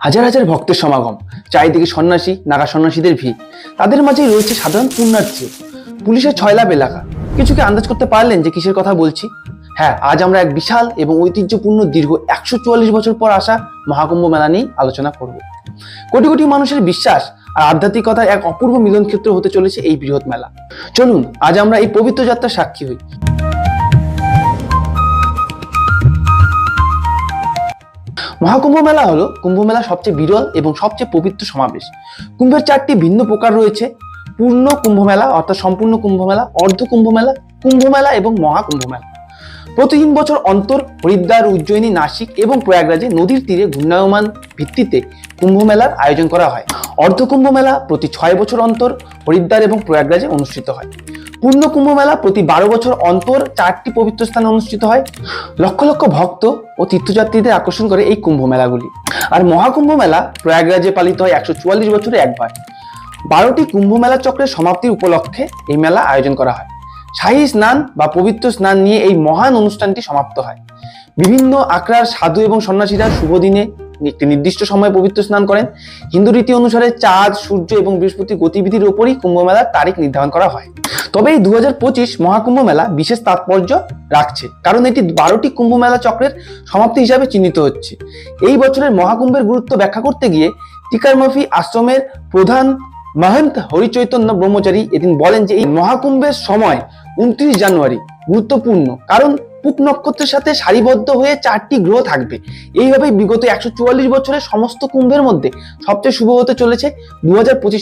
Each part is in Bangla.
হাজার হাজার ভক্তের সমাগম। চারিদিকে সন্ন্যাসী, নাগা সন্ন্যাসীদের ভিড়। তাদের মাঝেই রয়েছে সাধারণ পুণ্যার্থী। পুলিশের ছয়লাভ এলাকা। কিছু কি আন্দাজ করতে পারলেন যে কিসের কথা বলছি? হ্যাঁ আজ আমরা এক বিশাল এবং ঐতিহ্যপূর্ণ দীর্ঘ একশো চুয়াল্লিশ বছর পর আসা মহাকুম্ভ মেলা নিয়ে আলোচনা করব। কোটি কোটি মানুষের বিশ্বাস আর আধ্যাত্মিকতার এক অপূর্ব মিলন ক্ষেত্র হতে চলেছে এই বৃহৎ মেলা। চলুন, আজ আমরা এই পবিত্র যাত্রার সাক্ষী হই। মহাকুম্ভ মেলা হলো কুম্ভ মেলা সবচেয়ে বিরল এবং সবচেয়ে পবিত্র সমাবেশ। কুম্ভের চারটি ভিন্ন প্রকার রয়েছে। পূর্ণ কুম্ভ মেলা, অর্থাৎ সম্পূর্ণ কুম্ভ মেলা, অর্ধ কুম্ভ মেলা কুম্ভ মেলা এবং মহাকুম্ভ মেলা। প্রতি তিন বছর অন্তর হরিদ্বার, উজ্জয়িনী, নাসিক এবং প্রয়াগরাজে নদীর তীরে ঘূর্ণায়মান ভিত্তিতে কুম্ভ মেলার আয়োজন করা হয়। অর্ধ কুম্ভ মেলা প্রতি ছয় বছর অন্তর হরিদ্বার এবং প্রয়াগরাজে অনুষ্ঠিত হয়। পূর্ণ কুম্ভ মেলা প্রতি বারো বছর অন্তর চারটি পবিত্র স্থানে অনুষ্ঠিত হয়। লক্ষ লক্ষ ভক্ত ও তীর্থযাত্রীদের আকর্ষণ করে এই কুম্ভ মেলাগুলি আর মহাকুম্ভ মেলা প্রয়াগরাজে পালিত হয় একশো চুয়াল্লিশ বছরে একবার। বারোটি কুম্ভ মেলা চক্রের সমাপ্তির উপলক্ষে এই মেলা আয়োজন করা হয়। শাহী স্নান বা পবিত্র স্নান নিয়ে এই মহান অনুষ্ঠানটি সমাপ্ত হয়। বিভিন্ন আখড়ার সাধু এবং সন্ন্যাসীরা শুভ দিনে একটি নির্দিষ্ট সময়ে পবিত্র স্নান করেন। হিন্দু রীতি অনুসারে চাঁদ, সূর্য এবং বৃহস্পতির গতিবিধির উপরই কুম্ভ মেলার তারিখ নির্ধারণ করা হয়। তবে এই দু মহাকুম্ভ মেলা বিশেষ তাৎপর্য রাখছে, কারণ এটি বারোটি কুম্ভ মেলা চক্রের সমাপ্তি হিসাবে চিহ্নিত হচ্ছে। এই বছরের মহাকুম্ভের গুরুত্ব ব্যাখ্যা করতে গিয়ে টিকারমফি আশ্রমের প্রধান মহন্ত হরিচৈতন্য ব্রহ্মচারী এদিন বলেন যে এই মহাকুম্ভের সময় উনত্রিশ জানুয়ারি গুরুত্বপূর্ণ, কারণ পুক নক্ষত্রের সাথে সারিবদ্ধ হয়ে চারটি গ্রহ থাকবে। এইভাবেই বিগত একশো চুয়াল্লিশ বছরের সমস্ত কুম্ভের মধ্যে সবচেয়ে শুভ হতে চলেছে দু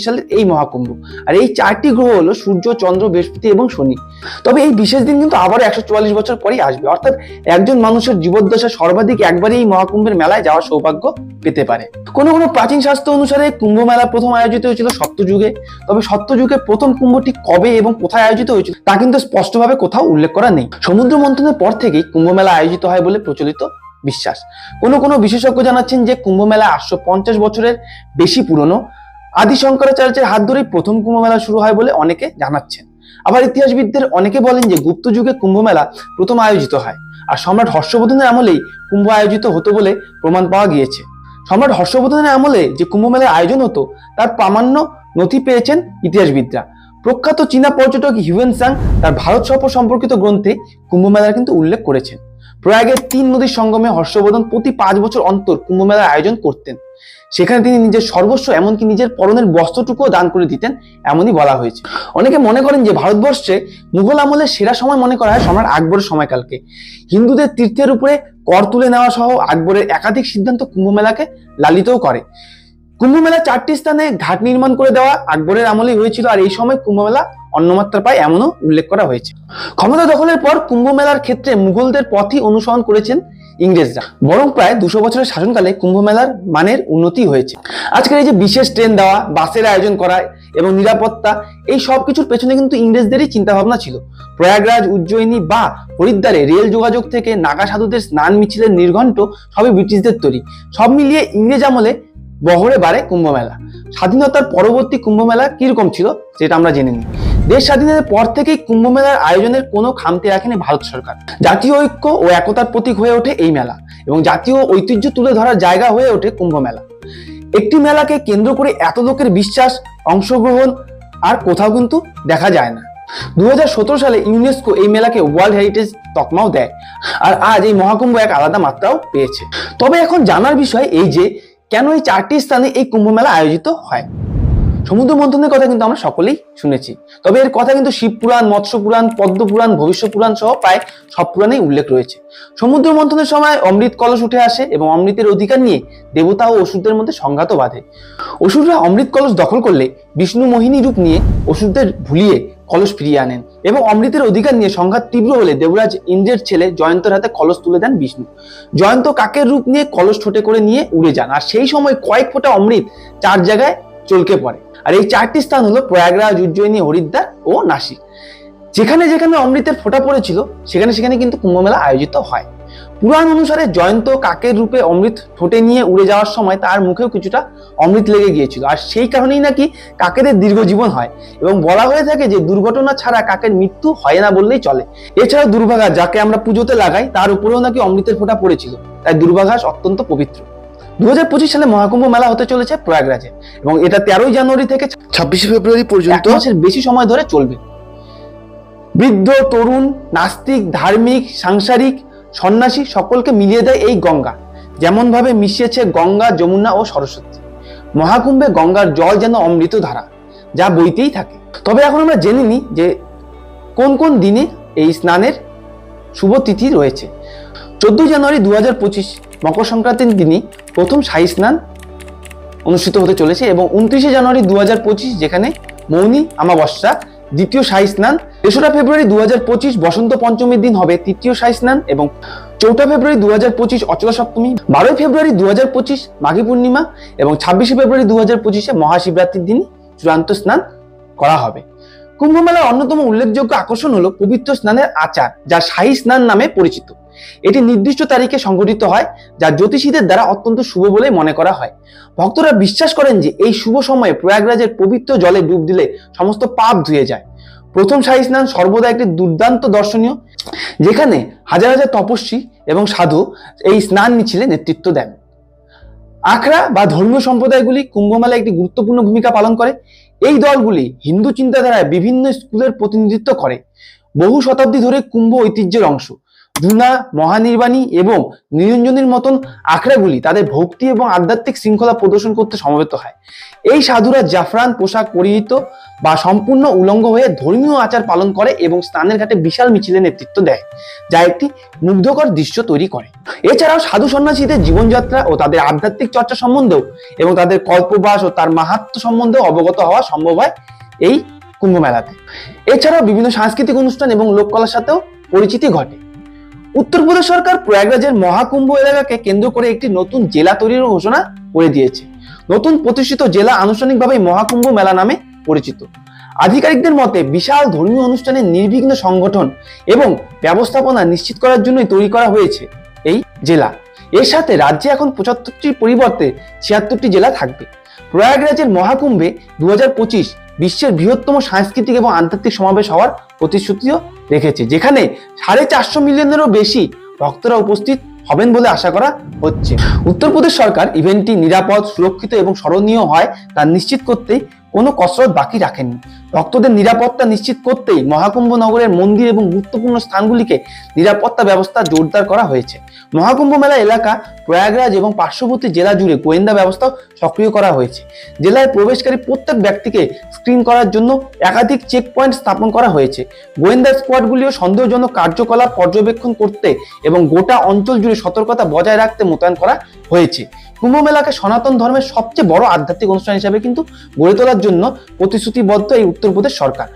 সালের এই মহাকুম্ভ। আর এই চারটি গ্রহ হলো সূর্য, চন্দ্র, বৃহস্পতি এবং শনি। তবে এই বিশেষ দিন কিন্তু আবারও একশো চুয়াল্লিশ বছর পরেই আসবে। অর্থাৎ একজন মানুষের জীবদ্দশা সর্বাধিক একবারই এই মহাকুম্ভের মেলায় যাওয়ার সৌভাগ্য পেতে পারে। কোনো কোনো প্রাচীন শাস্ত্র অনুসারে কুম্ভ মেলা প্রথম আয়োজিত হয়েছিল সত্যযুগে তবে সত্যযুগের প্রথম কুম্ভটি কবে এবং কোথায় আয়োজিত হয়েছিল তা কিন্তু স্পষ্টভাবে কোথাও উল্লেখ করা নেই। সমুদ্র মন্থনের পর থেকেই কুম্ভ মেলা আয়োজিত হয় বলে প্রচলিত বিশ্বাস। কোনো কোনো বিশেষজ্ঞ জানাচ্ছেন যে কুম্ভ মেলা আটশো পঞ্চাশ বছরের বেশি পুরনো। আদি শঙ্করাচার্যের হাত ধরেই প্রথম কুম্ভ মেলা শুরু হয় বলে অনেকে জানাচ্ছেন। আবার ইতিহাসবিদদের অনেকে বলেন যে গুপ্ত যুগে কুম্ভ মেলা প্রথম আয়োজিত হয়। আর সম্রাট হর্ষবর্ধনের আমলেই কুম্ভ আয়োজিত হতো বলে প্রমাণ পাওয়া গিয়েছে। সম্রাট হর্ষবর্ধনের আমলে যে কুম্ভ মেলার আয়োজন হতো, তার প্রামাণ্য নথি পেয়েছেন ইতিহাসবিদরা। প্রখ্যাত চীনা পর্যটক হিউয়েন সাং তার ভারত সফর সম্পর্কিত গ্রন্থে কুম্ভ মেলার কিন্তু উল্লেখ করেছেন। প্রয়াগের তিন নদীর সঙ্গমে হর্ষবর্ধন প্রতি পাঁচ বছর অন্তর কুম্ভ মেলার আয়োজন করতেন। সেখানে তিনি নিজের সর্বস্ব এমনকি নিজের পরনের বস্ত্রটুকুও দান করে দিতেন এমনই বলা হয়েছে। অনেকে মনে করেন যে ভারতবর্ষে মুঘল আমলের সেরা সময় মনে করা হয় সম্রাট আকবরের সময়কালকে। হিন্দুদের তীর্থের উপরে কর তুলে নেওয়া সহ আকবরের একাধিক সিদ্ধান্ত কুম্ভ মেলাকে লালিতও করে। কুম্ভ মেলা চারটি স্থানে ঘাট নির্মাণ করে দেওয়া আকবরের আমলেই হয়েছিল, আর এই সময় কুম্ভ মেলা অন্যমাত্রা পায় এমনও উল্লেখ করা হয়েছে। ক্ষমতা দখলের পর কুম্ভ মেলার ক্ষেত্রে মুঘলদের পথই অনুসরণ করেছেন ইংরেজরা। বরং প্রায় দুশো বছরের শাসনকালে কুম্ভ মেলার মানের উন্নতি হয়েছে। আজকের এই যে বিশেষ ট্রেন দেওয়া, বাসের আয়োজন করা এবং নিরাপত্তা, এই সব কিছুর পেছনে কিন্তু ইংরেজদেরই চিন্তা ভাবনা ছিল। প্রয়াগরাজ, উজ্জয়িনী বা হরিদ্বারে রেল যোগাযোগ থেকে নাগা সাধুদের স্নান মিছিলের নির্ঘণ্ট সবই ব্রিটিশদের তৈরি। সব মিলিয়ে ইংরেজ আমলে বহরে বাড়ে কুম্ভ মেলা স্বাধীনতার পরবর্তী কুম্ভ মেলা কীরকম ছিল সেটা আমরা জেনে নিই। দেশ স্বাধীনতার পর থেকেই কুম্ভ মেলার আয়োজনের কোনো খামতি রাখেনি ভারত সরকার। জাতীয় ঐক্য ও একতার প্রতীক হয়ে ওঠে এই মেলা এবং জাতীয় ঐতিহ্য তুলে ধরার জায়গা হয়ে ওঠে কুম্ভ মেলা একটি মেলাকে কেন্দ্র করে এত লোকের বিশ্বাস, অংশগ্রহণ আর কোথাও কিন্তু দেখা যায় না। দু হাজার সতেরো সালে ইউনেস্কো এই মেলাকে ওয়ার্ল্ড হেরিটেজ তকমাও দেয় আর আজ এই মহাকুম্ভ এক আলাদা মাত্রাও পেয়েছে। তবে এখন জানার বিষয় এই যে কেন এই চারটি স্থানে এই কুম্ভ মেলা আয়োজিত হয়? সমুদ্র মন্থনের কথা কিন্তু আমরা সকলেই শুনেছি। তবে এর কথা কিন্তু শিব পুরাণ, মৎস্য পুরাণ, পদ্ম পুরাণ, ভবিষ্য পুরাণ সহ প্রায় সব পুরাণেই উল্লেখ রয়েছে। সমুদ্র মন্থনের সময় অমৃত কলস উঠে আসে এবং অমৃতের অধিকার নিয়ে দেবতা ও অসুরদের মধ্যে সংঘাত বাঁধে। অসুররা অমৃত কলস দখল করলে বিষ্ণু মোহিনী রূপ নিয়ে অসুরদের ভুলিয়ে কলস ফিরিয়ে আনেন এবং অমৃতের অধিকার নিয়ে সংঘাত তীব্র হলে দেবরাজ ইন্দ্রের ছেলে জয়ন্তর হাতে কলস তুলে দেন বিষ্ণু। জয়ন্ত কাকের রূপ নিয়ে কলস ঠোঁটে করে নিয়ে উড়ে যান? আর সেই সময় কয়েক ফোঁটা অমৃত চার জায়গায় চলকে পড়ে। আর এই চারটি স্থান হলো প্রয়াগরাজ, উজ্জয়িনী, হরিদ্বার ও নাসিক। যেখানে যেখানে অমৃতের ফোঁটা পড়েছিল, সেখানে সেখানে কিন্তু কুম্ভমেলা আয়োজিত হয়। পুরাণ অনুসারে জয়ন্ত কাকের রূপে অমৃত ঠোঁটে নিয়ে উড়ে যাওয়ার সময় তার মুখেও কিছুটা অমৃত লেগে গিয়েছিল। আর সেই কারণেই নাকি কাকেদের দীর্ঘ জীবন হয় এবং বলা হয়ে থাকে যে দুর্ঘটনা ছাড়া কাকের মৃত্যু হয় না বললেই চলে। এছাড়া দুর্ভাগা যাকে আমরা পুজোতে লাগাই তার উপরেও নাকি অমৃতের ফোঁটা পড়েছিল। তাই দুর্ভাঘাস অত্যন্ত পবিত্র। দু হাজার পঁচিশ সালে মহাকুম্ভ মেলা হতে চলেছে প্রয়াগরাজে এবং এটা তেরোই জানুয়ারি থেকে ছাব্বিশে ফেব্রুয়ারি পর্যন্ত মাসের বেশি সময় ধরে চলবে। বৃদ্ধ তরুণ নাস্তিক ধার্মিক সাংসারিক সন্ন্যাসী সকলকে মিলিয়ে দেয় এই গঙ্গা। যেমন ভাবে মিশিয়েছে গঙ্গা, যমুনা ও সরস্বতী। মহাকুম্ভে গঙ্গার জল যেন অমৃত ধারা, যা বইতেই থাকে। তবে এখন আমরা জেনে নিই যে কোন কোন দিনে এই স্নানের শুভ তিথি রয়েছে। চোদ্দই জানুয়ারি দু হাজার পঁচিশ, মকর সংক্রান্তির দিনই প্রথম শাহী স্নান অনুষ্ঠিত হতে চলেছে এবং উনত্রিশে জানুয়ারি দু হাজার পঁচিশ, যেখানে মৌনী আমাবস্যা দ্বিতীয় শাহী স্নান। তেসরা ফেব্রুয়ারি দু হাজার পঁচিশ বসন্ত পঞ্চমীর দিন হবে তৃতীয় শাহী স্নান এবং চৌঠা ফেব্রুয়ারি দু হাজার পঁচিশ অচলা সপ্তমী, বারোই ফেব্রুয়ারি দু হাজার পঁচিশ মাঘী পূর্ণিমা এবং ছাব্বিশে ফেব্রুয়ারি দু হাজার পঁচিশে মহাশিবরাত্রির দিন চূড়ান্ত স্নান করা হবে। কুম্ভ মেলার অন্যতম উল্লেখযোগ্য আকর্ষণ হলো পবিত্র স্নানের আচার, যা শাহী স্নান নামে পরিচিত। এটি নির্দিষ্ট তারিখে সংঘটিত হয়, যা জ্যোতিষীদের দ্বারা অত্যন্ত শুভ বলে মনে করা হয়। ভক্তরা বিশ্বাস করেন যে এই শুভ সময়ে প্রয়াগরাজের পবিত্র জলে ডুব দিলে সমস্ত পাপ ধুয়ে যায়। প্রথম শাহী স্নান সর্বদা একটি দুর্দান্ত দর্শনীয়, যেখানে হাজার হাজার তপস্বী এবং সাধু এই স্নান মিছিলে নেতৃত্ব দেন। আখড়া বা ধর্মীয় সম্প্রদায়গুলি কুম্ভমেলায় একটি গুরুত্বপূর্ণ ভূমিকা পালন করে। এই দলগুলি হিন্দু চিন্তাধারায় বিভিন্ন স্কুলের প্রতিনিধিত্ব করে। বহু শতাব্দী ধরে কুম্ভ ঐতিহ্যের অংশ। জুনা মহানির্বাণী এবং নিরঞ্জনীর মতন আখড়াগুলি তাদের ভক্তি এবং আধ্যাত্মিক শৃঙ্খলা প্রদর্শন করতে সমবেত হয়। এই সাধুরা জাফরান পোশাক পরিহিত বা সম্পূর্ণ উলঙ্গ হয়ে ধর্মীয় আচার পালন করে এবং স্নানের ঘাটে বিশাল মিছিলে নেতৃত্ব দেয়, যা একটি মুগ্ধকর দৃশ্য তৈরি করে। এছাড়াও সাধু সন্ন্যাসীদের জীবনযাত্রা ও তাদের আধ্যাত্মিক চর্চা সম্বন্ধেও এবং তাদের কল্পবাস ও তার মাহাত্ম সম্বন্ধেও অবগত হওয়া সম্ভব হয় এই কুম্ভ মেলাতে এছাড়াও বিভিন্ন সাংস্কৃতিক অনুষ্ঠান এবং লোককলার সাথেও পরিচিতি ঘটে। উত্তরপ্রদেশ সরকার প্রয়াগরাজের মহাকুম্ভ এলাকাকে কেন্দ্র করে একটি নতুন জেলা তৈরির ঘোষণা করে দিয়েছে। নতুন প্রতিষ্ঠিত জেলা আনুষ্ঠানিকভাবে মহাকুম্ভ মেলা নামে পরিচিত। আধিকারিকদের মতে বিশাল ধর্মীয় অনুষ্ঠানের নির্বিঘ্ন সংগঠন এবং ব্যবস্থাপনা নিশ্চিত করার জন্যই তৈরি করা হয়েছে এই জেলা। এর সাথে রাজ্যে এখন পঁচাত্তরটির পরিবর্তে ছিয়াত্তরটি জেলা থাকবে। প্রয়াগরাজের মহাকুম্ভে দু হাজার পঁচিশ বিশ্বের বৃহত্তম সাংস্কৃতিক এবং আন্তর্জাতিক সমাবেশ হওয়ার প্রতিশ্রুতিও রেখেছে। যেখানে সাড়ে চারশো মিলিয়নেরও বেশি ভক্তরা উপস্থিত হবেন বলে আশা করা হচ্ছে। উত্তরপ্রদেশ সরকার ইভেন্টটি নিরাপদ, সুরক্ষিত এবং স্মরণীয় হয় তা নিশ্চিত করতেই কোনো কসরত বাকি রাখেননি। ভক্তদের নিরাপত্তা নিশ্চিত করতেই মহাকুম্ভ নগরের মন্দির এবং গুরুত্বপূর্ণ স্থানগুলিকে নিরাপত্তা ব্যবস্থা জোরদার করা হয়েছে। মহাকুম্ভ মেলা এলাকা প্রয়াগরাজ এবং পার্শ্ববর্তী জেলা জুড়ে গোয়েন্দা ব্যবস্থাও সক্রিয় করা হয়েছে। জেলায় প্রবেশকারী প্রত্যেক ব্যক্তিকে স্ক্রিন করার জন্য একাধিক চেক পয়েন্ট স্থাপন করা হয়েছে। গোয়েন্দা স্কোয়াডগুলিও সন্দেহজনক কার্যকলাপ পর্যবেক্ষণ করতে এবং গোটা অঞ্চল জুড়ে সতর্কতা বজায় রাখতে মোতায়েন করা হয়েছে। কুম্ভ মেলাকে সনাতন ধর্মের সবচেয়ে বড় আধ্যাত্মিক অনুষ্ঠান হিসেবে কিন্তু গড়ে তোলার জন্য প্রতিশ্রুতিবদ্ধ এই উত্তরপ্রদেশ সরকার।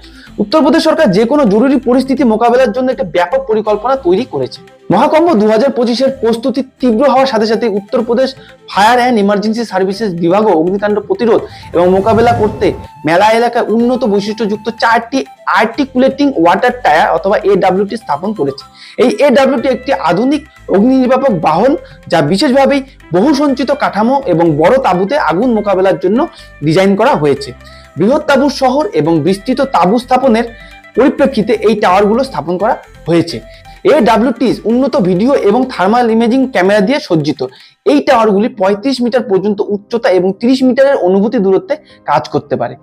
উত্তরপ্রদেশ সরকার যে কোনো জরুরি পরিস্থিতি মোকাবেলার জন্য একটা ব্যাপক পরিকল্পনা তৈরি করেছে। মহাকুম্ভ দু হাজার পঁচিশের প্রস্তুতি তীব্র হওয়ার সাথে সাথে Uttar Pradesh fire and emergency services বিভাগও অগ্নিকাণ্ড প্রতিরোধ এবং মোকাবেলা করতে মেলা এলাকায় উন্নত বৈশিষ্ট্যযুক্ত চারটি আর্টিকুলেটিং ওয়াটার টায়ার অথবা এডাব্লিউটি স্থাপন করেছে। এই এডাব্লিউটি একটি আধুনিক অগ্নি নির্বাপক বাহন যা বিশেষভাবেই বহু সঞ্চিত কাঠামো এবং বড় তাঁবুতে আগুন মোকাবেলার জন্য ডিজাইন করা হয়েছে। বৃহৎ তাবু শহর এবং বিস্তৃত তাঁবু স্থাপনের পরিপ্রেক্ষিতে এই টাওয়ারগুলো স্থাপন করা হয়েছে। এ এডাব্লিউটিস উন্নত ভিডিও এবং থার্মাল ইমেজিং ক্যামেরা দিয়ে সজ্জিত। এই টাওয়ারগুলি পঁয়ত্রিশ মিটার পর্যন্ত উচ্চতা এবং তিরিশ মিটারের অনুভূতি দূরত্বে কাজ করতে পারে।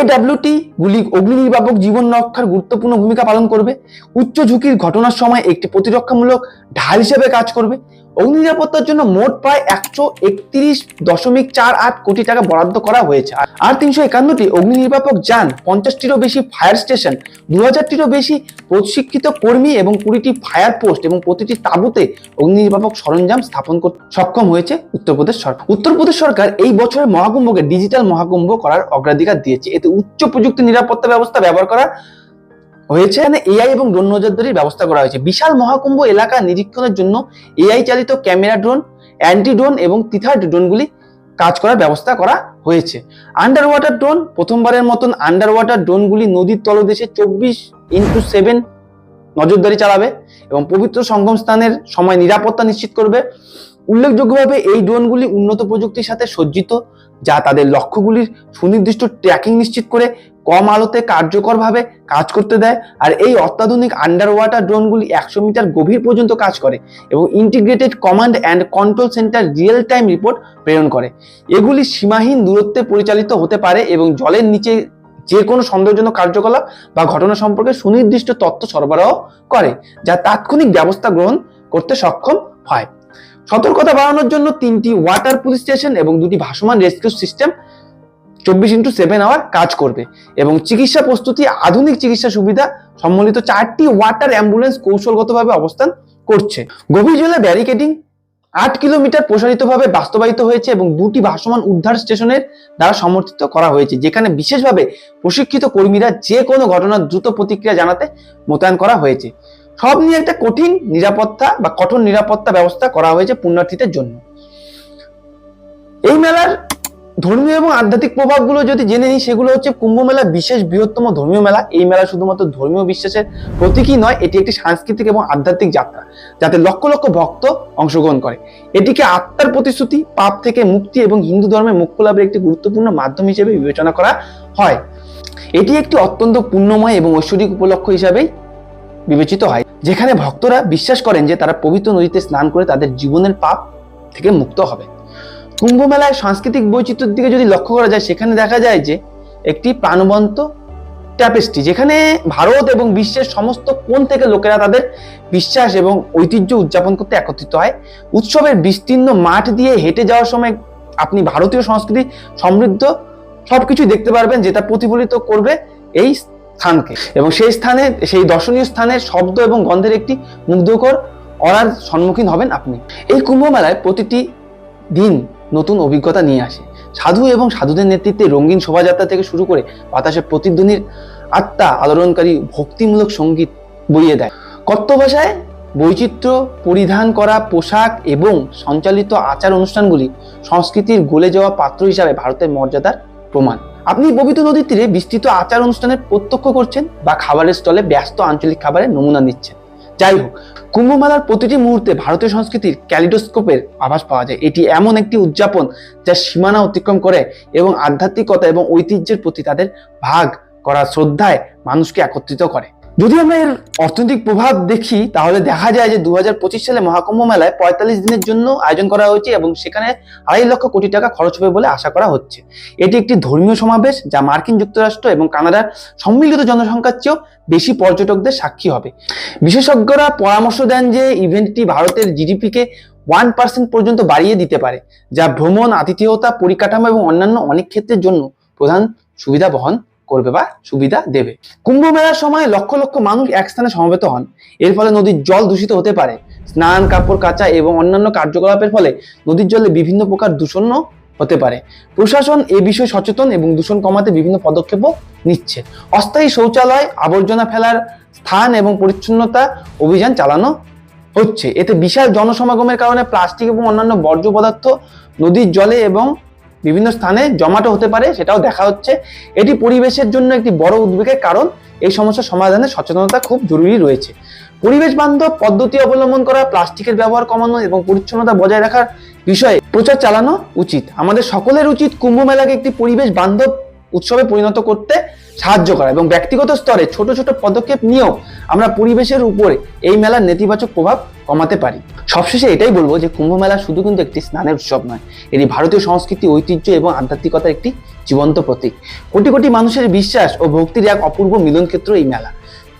এডাব্লিউটি গুলি অগ্নি নির্বাপক জীবন রক্ষার গুরুত্বপূর্ণ ভূমিকা পালন করবে। উচ্চ ঝুঁকির ঘটনার সময় একটি প্রতিরক্ষামূলক ঢাল হিসেবে কাজ করবে। অগ্নি নিরাপত্তার জন্য মোট প্রায় একশো একত্রিশ দশমিক চার আট কোটি টাকা বরাদ্দ করা হয়েছে। আর তিনশো একান্নটি অগ্নি নির্বাপক যান, পঞ্চাশটিরও বেশি ফায়ার স্টেশন দু হাজারটিরও বেশি প্রশিক্ষিত কর্মী এবং কুড়িটি ফায়ার পোস্ট এবং প্রতিটি তাঁবুতে অগ্নি নির্বাপক সরঞ্জাম স্থাপন করতে সক্ষম হয়েছে উত্তরপ্রদেশ সরকার। উত্তরপ্রদেশ সরকার এই বছরের মহাকুম্ভকে ডিজিটাল মহাকুম্ভ করার অগ্রাধিকার দিয়েছে। এতে উচ্চ প্রযুক্তি নিরাপত্তা ব্যবস্থা ব্যবহার করা হয়েছে। এখানে এআই এবং ড্রোন নজরদারির ব্যবস্থা করা হয়েছে। বিশাল মহাকুম্ভ এলাকা নিরীক্ষণের জন্য এআই চালিত ক্যামেরা ড্রোন অ্যান্টি ড্রোন এবং তিথার্ড ড্রোনগুলি কাজ করার ব্যবস্থা করা হয়েছে। আন্ডার ওয়াটার ড্রোন প্রথমবারের মতন আন্ডার ওয়াটার ড্রোনগুলি নদীর তলদেশে চব্বিশ ইন্টু সেভেন নজরদারি চালাবে এবং পবিত্র সঙ্গম স্থানের সময় নিরাপত্তা নিশ্চিত করবে। উল্লেখযোগ্যভাবে এই ড্রোনগুলি উন্নত প্রযুক্তির সাথে সজ্জিত, যা তাদের লক্ষ্যগুলির সুনির্দিষ্ট ট্র্যাকিং নিশ্চিত করে কম আলোতে কার্যকরভাবে কাজ করতে দেয়। আর এই অত্যাধুনিক আন্ডার ওয়াটার ড্রোনগুলি একশো মিটার গভীর পর্যন্ত কাজ করে এবং integrated command and control centre real time report প্রেরণ করে। এগুলি সীমাহীন দূরত্বে পরিচালিত হতে পারে এবং জলের নিচে যে কোনো সন্দেহজনক কার্যকলাপ বা ঘটনা সম্পর্কে সুনির্দিষ্ট তথ্য সরবরাহ করে, যা তাৎক্ষণিক ব্যবস্থা গ্রহণ করতে সক্ষম হয়। সতর্কতা বাড়ানোর জন্য তিনটি ওয়াটার পুলিশ স্টেশন এবং দুটি ভাসমান রেস্কিউ সিস্টেম চব্বিশ ইন্টু সেভেন আওয়ার কাজ করবে। এবং চিকিৎসা প্রস্তুতি, আধুনিক চিকিৎসা সুবিধা সম্বলিত চারটি ওয়াটার অ্যাম্বুলেন্স কৌশলগতভাবে অবস্থান করছে। গভীর জলে ব্যারিকেডিং আট কিলোমিটার প্রসারিতভাবে বাস্তবায়িত হয়েছে এবং দুটি ভাসমান উদ্ধার স্টেশনের দ্বারা সমর্থিত করা হয়েছে, যেখানে বিশেষভাবে প্রশিক্ষিত কর্মীরা যে কোনো ঘটনার দ্রুত প্রতিক্রিয়া জানাতে মোতায়েন করা হয়েছে। সব নিয়ে একটা কঠিন নিরাপত্তা বা কঠোর নিরাপত্তা ব্যবস্থা করা হয়েছে পুণ্যার্থীদের জন্য। এই মেলার ধর্মীয় এবং আধ্যাত্মিক প্রভাবগুলো যদি জেনে নিই, সেগুলো হচ্ছে কুম্ভ মেলা বিশেষ বৃহত্তম ধর্মীয় মেলা। এই মেলা শুধুমাত্র ধর্মীয় বিশ্বাসের প্রতীকই নয়, এটি একটি সাংস্কৃতিক এবং আধ্যাত্মিক যাত্রা, যাতে লক্ষ লক্ষ ভক্ত অংশগ্রহণ করে। এটিকে আত্মার প্রতিশ্রুতি, পাপ থেকে মুক্তি এবং হিন্দু ধর্মের মোক্ষ লাভের একটি গুরুত্বপূর্ণ মাধ্যম হিসেবে বিবেচনা করা হয়। এটি একটি অত্যন্ত পুণ্যময় এবং ঐশ্বরিক উপলক্ষ হিসাবেই বিবেচিত হয়। যেখানে ভক্তরা বিশ্বাস করেন যে তারা পবিত্র নদীতে স্নান করে তাদের জীবনের পাপ থেকে মুক্ত হবে। কুম্ভ মেলায় সাংস্কৃতিক বৈচিত্র্যের দিকে যদি লক্ষ্য করা যায়, সেখানে দেখা যায় যে একটি প্রাণবন্ত ট্যাপেস্ট্রি যেখানে ভারত এবং বিশ্বের সমস্ত কোণ থেকে লোকেরা তাদের বিশ্বাস এবং ঐতিহ্য উদযাপন করতে একত্রিত হয়। উৎসবের বিস্তীর্ণ মাঠ দিয়ে হেঁটে যাওয়ার সময় আপনি ভারতীয় সংস্কৃতি সমৃদ্ধ সবকিছু দেখতে পারবেন, যেটা প্রতিফলিত করবে এই স্থানকে। এবং সেই স্থানে, সেই দর্শনীয় স্থানের শব্দ এবং গন্ধের একটি মুগ্ধকর অরার সম্মুখীন হবেন আপনি। এই কুম্ভ মেলায় প্রতিটি দিন নতুন অভিজ্ঞতা নিয়ে আসে। সাধু এবং সাধুদের নেতৃত্বে রঙিন শোভাযাত্রা থেকে শুরু করে বাতাসে প্রতিধ্বনির আত্মা আলোড়নকারী ভক্তিমূলক সংগীত বইয়ে দেয়। কত্ত ভাষায় বৈচিত্র্য পরিধান করা পোশাক এবং সঞ্চালিত আচার অনুষ্ঠানগুলি সংস্কৃতির গলে যাওয়া পাত্র হিসাবে ভারতের মর্যাদার প্রমাণ। আপনি পবিত্র নদীর তীরে বিস্তৃত আচার অনুষ্ঠানে প্রত্যক্ষ করছেন বা খাবারের স্টলে ব্যস্ত আঞ্চলিক খাবারের নমুনা নিচ্ছেন। যাই হোক, কুম্ভমেলার প্রতিটি মুহূর্তে ভারতীয় সংস্কৃতির ক্যালিডোস্কোপের আভাস পাওয়া যায়। এটি এমন একটি উদযাপন যা সীমানা অতিক্রম করে এবং আধ্যাত্মিকতা এবং ঐতিহ্যের প্রতি তাদের ভাগ করা শ্রদ্ধায় মানুষকে একত্রিত করে। যদি আমরা এর অর্থনৈতিক প্রভাব দেখি, তাহলে দেখা যায় যে দু হাজার পঁচিশ সালে মহাকুম্ভ মেলায় পঁয়তাল্লিশ দিনের জন্য আয়োজন করা হয়েছে এবং সেখানে আড়াই লক্ষ কোটি টাকা খরচ হবে বলে আশা করা হচ্ছে। এটি একটি ধর্মীয় সমাবেশ যা মার্কিন যুক্তরাষ্ট্র এবং কানাডার সম্মিলিত জনসংখ্যার চেয়েও বেশি পর্যটকদের সাক্ষী হবে। বিশেষজ্ঞরা পরামর্শ দেন যে ইভেন্টটি ভারতের জিডিপিকে ওয়ান পার্সেন্ট পর্যন্ত বাড়িয়ে দিতে পারে, যা ভ্রমণ, আতিথেয়তা, পরিকাঠামো এবং অন্যান্য অনেক ক্ষেত্রের জন্য প্রধান সুবিধা বহন করবে বা সুবিধা দেবে। কুম্ভ মেলার সময় লক্ষ লক্ষ মানুষ এক স্থানে সমবেত হন। এর ফলে নদীর জল দূষিত হতে পারে। স্নান, কাপড় কাচা এবং অন্যান্য কার্যকলাপের ফলে নদীর জলে বিভিন্ন প্রকার দূষণ হতে পারে। প্রশাসন এ বিষয়ে সচেতন এবং দূষণ কমাতে বিভিন্ন পদক্ষেপও নিচ্ছে। অস্থায়ী শৌচালয়, আবর্জনা ফেলার স্থান এবং পরিচ্ছন্নতা অভিযান চালানো হচ্ছে। এতে বিশাল জনসমাগমের কারণে প্লাস্টিক এবং অন্যান্য বর্জ্য পদার্থ নদীর জলে এবং বিভিন্ন স্থানে জমাটো হতে পারে, সেটাও দেখা হচ্ছে। এটি পরিবেশের জন্য একটি বড় উদ্বেগের কারণ। এই সমস্যা সমাধানে সচেতনতা খুব জরুরি রয়েছে। পরিবেশ বান্ধব পদ্ধতি অবলম্বন করা, প্লাস্টিকের ব্যবহার কমানো এবং পরিচ্ছন্নতা বজায় রাখার বিষয়ে প্রচার চালানো উচিত। আমাদের সকলের উচিত কুম্ভ মেলাকে একটি পরিবেশ বান্ধব উৎসবে পরিণত করতে সাহায্য করা এবং ব্যক্তিগত স্তরে ছোট ছোট পদক্ষেপ নিয়েও আমরা পরিবেশের উপরে এই মেলার নেতিবাচক প্রভাব কমাতে পারি। সবশেষে এটাই বলব যে কুম্ভ মেলা শুধু কিন্তু একটি স্নানের উৎসব নয়, এটি ভারতীয় সংস্কৃতি, ঐতিহ্য এবং আধ্যাত্মিকতার একটি জীবন্ত প্রতীক। কোটি কোটি মানুষের বিশ্বাস ও ভক্তির এক অপূর্ব মিলনক্ষেত্র এই মেলা।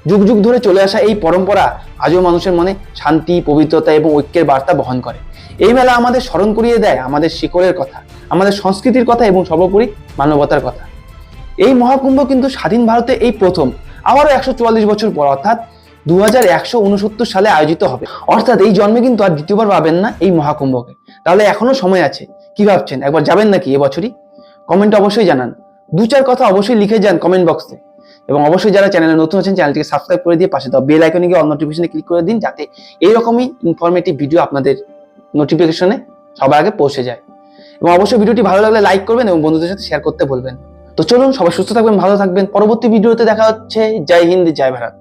যুগ যুগ ধরে চলে আসা এই পরম্পরা আজও মানুষের মনে শান্তি, পবিত্রতা এবং ঐক্যের বার্তা বহন করে। এই মেলা আমাদের স্মরণ করিয়ে দেয় আমাদের শিকড়ের কথা, আমাদের সংস্কৃতির কথা এবং সর্বোপরি মানবতার কথা। এই মহাকুম্ভ কিন্তু স্বাধীন ভারতে এই প্রথম, আবারও একশো চুয়াল্লিশ বছর পর, অর্থাৎ দু হাজার একশো উনসত্তর সালে আয়োজিত হবে। অর্থাৎ এই জন্মে কিন্তু আর দ্বিতীয়বার পাবেন না এই মহাকুম্ভকে। তাহলে এখনও সময় আছে, কি ভাবছেন? একবার যাবেন নাকি এবছরই? কমেন্টে অবশ্যই জানান। দু চার কথা অবশ্যই লিখে যান কমেন্ট বক্সে। এবং অবশ্যই যারা চ্যানেলে নতুন আছেন, চ্যানেলটিকে সাবস্ক্রাইব করে দিয়ে পাশে দাও বেল আইকনে গিয়ে অল নোটিফিকেশনে ক্লিক করে দিন, যাতে এইরকমই ইনফরমেটিভ ভিডিও আপনাদের নোটিফিকেশনে সবার আগে পৌঁছে যায়। এবং অবশ্যই ভিডিওটি ভালো লাগলে লাইক করবেন এবং বন্ধুদের সাথে শেয়ার করতে বলবেন তো চলুন সবাই সুস্থ থাকবেন, ভালো থাকবেন। পরবর্তী ভিডিওতে দেখা হচ্ছে। জয় হিন্দ, জয় ভারত।